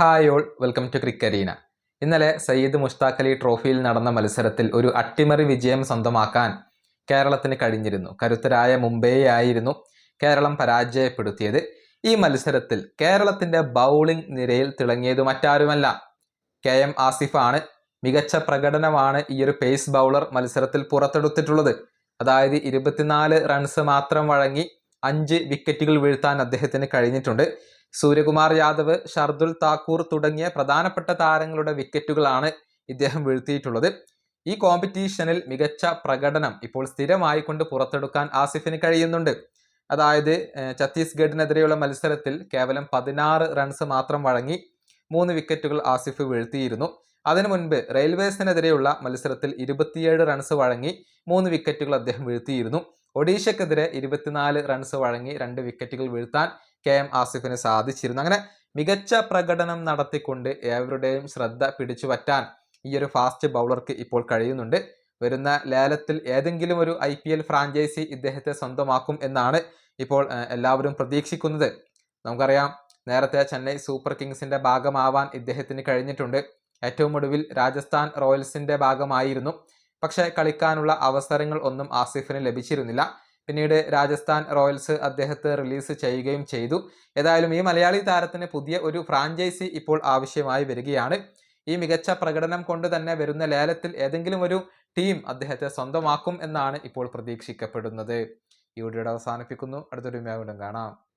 Hi all welcome to ക്രിക്കരീന ഇന്നലെ സയ്യിദ് മുഷ്താഖ് അലി ട്രോഫിയിൽ നടന്ന മത്സരത്തിൽ ഒരു അട്ടിമറി വിജയം സ്വന്തമാക്കാൻ കേരളത്തിന് കഴിഞ്ഞിരുന്നു. കരുത്തരായ മുംബൈയായിരുന്നു കേരളം പരാജയപ്പെടുത്തിയത്. ഈ മത്സരത്തിൽ കേരളത്തിന്റെ ബൗളിംഗ് നിരയിൽ തിളങ്ങിയത് മറ്റാരുമല്ല. കെ എം ആസിഫാണ്. മികച്ച പ്രകടനമാണ് ഈ ഒരു പേസ് ബൗളർ മത്സരത്തിൽ പുറത്തെടുത്തിട്ടുള്ളത്. അതായത് ഇരുപത്തിനാല് റൺസ് മാത്രം വഴങ്ങി അഞ്ച് വിക്കറ്റുകൾ വീഴ്ത്താൻ അദ്ദേഹത്തിന് കഴിഞ്ഞിട്ടുണ്ട്. സൂര്യകുമാർ യാദവ് ഷർദുൽ താക്കൂർ തുടങ്ങിയ പ്രധാനപ്പെട്ട താരങ്ങളുടെ വിക്കറ്റുകളാണ് ഇദ്ദേഹം വീഴ്ത്തിയിട്ടുള്ളത്. ഈ കോമ്പറ്റീഷനിൽ മികച്ച പ്രകടനം ഇപ്പോൾ സ്ഥിരമായി കൊണ്ട് പുറത്തെടുക്കാൻ ആസിഫിന് കഴിയുന്നുണ്ട്. അതായത് ഛത്തീസ്ഗഡിനെതിരെയുള്ള മത്സരത്തിൽ കേവലം പതിനാറ് റൺസ് മാത്രം വഴങ്ങി മൂന്ന് വിക്കറ്റുകൾ ആസിഫ് വീഴ്ത്തിയിരുന്നു. അതിനു മുൻപ് റെയിൽവേസിനെതിരെയുള്ള മത്സരത്തിൽ ഇരുപത്തിയേഴ് റൺസ് വഴങ്ങി മൂന്ന് വിക്കറ്റുകൾ അദ്ദേഹം വീഴ്ത്തിയിരുന്നു. ഒഡീഷക്കെതിരെ ഇരുപത്തിനാല് റൺസ് വഴങ്ങി രണ്ട് വിക്കറ്റുകൾ വീഴ്ത്താൻ കെ എം ആസിഫിന് സാധിച്ചിരുന്നു. അങ്ങനെ മികച്ച പ്രകടനം നടത്തിക്കൊണ്ട് ഏവരുടെയും ശ്രദ്ധ പിടിച്ചു പറ്റാൻ ഈ ഒരു ഫാസ്റ്റ് ബൗളർക്ക് ഇപ്പോൾ കഴിയുന്നുണ്ട്. വരുന്ന ലേലത്തിൽ ഏതെങ്കിലും ഒരു ഐ പി എൽ ഫ്രാഞ്ചൈസി ഇദ്ദേഹത്തെ സ്വന്തമാക്കും എന്നാണ് ഇപ്പോൾ എല്ലാവരും പ്രതീക്ഷിക്കുന്നത്. നമുക്കറിയാം നേരത്തെ ചെന്നൈ സൂപ്പർ കിങ്സിന്റെ ഭാഗമാവാൻ ഇദ്ദേഹത്തിന് കഴിഞ്ഞിട്ടുണ്ട്. ഏറ്റവും ഒടുവിൽ രാജസ്ഥാൻ റോയൽസിന്റെ ഭാഗമായിരുന്നു. പക്ഷേ കളിക്കാനുള്ള അവസരങ്ങൾ ഒന്നും ആസിഫിന് ലഭിച്ചിരുന്നില്ല. പിന്നീട് രാജസ്ഥാൻ റോയൽസ് അദ്ദേഹത്തെ റിലീസ് ചെയ്യുകയും ചെയ്തു. ഏതായാലും ഈ മലയാളി താരത്തിന് പുതിയ ഒരു ഫ്രാഞ്ചൈസി ഇപ്പോൾ ആവശ്യമായി വരികയാണ്. ഈ മികച്ച പ്രകടനം കൊണ്ട് തന്നെ വരുന്ന ലേലത്തിൽ ഏതെങ്കിലും ഒരു ടീം അദ്ദേഹത്തെ സ്വന്തമാക്കും എന്നാണ് ഇപ്പോൾ പ്രതീക്ഷിക്കപ്പെടുന്നത്. ഈ വീഡിയോയുടെ അവസാനിപ്പിക്കുന്നു. അടുത്തൊരു വീണ്ടും കാണാം.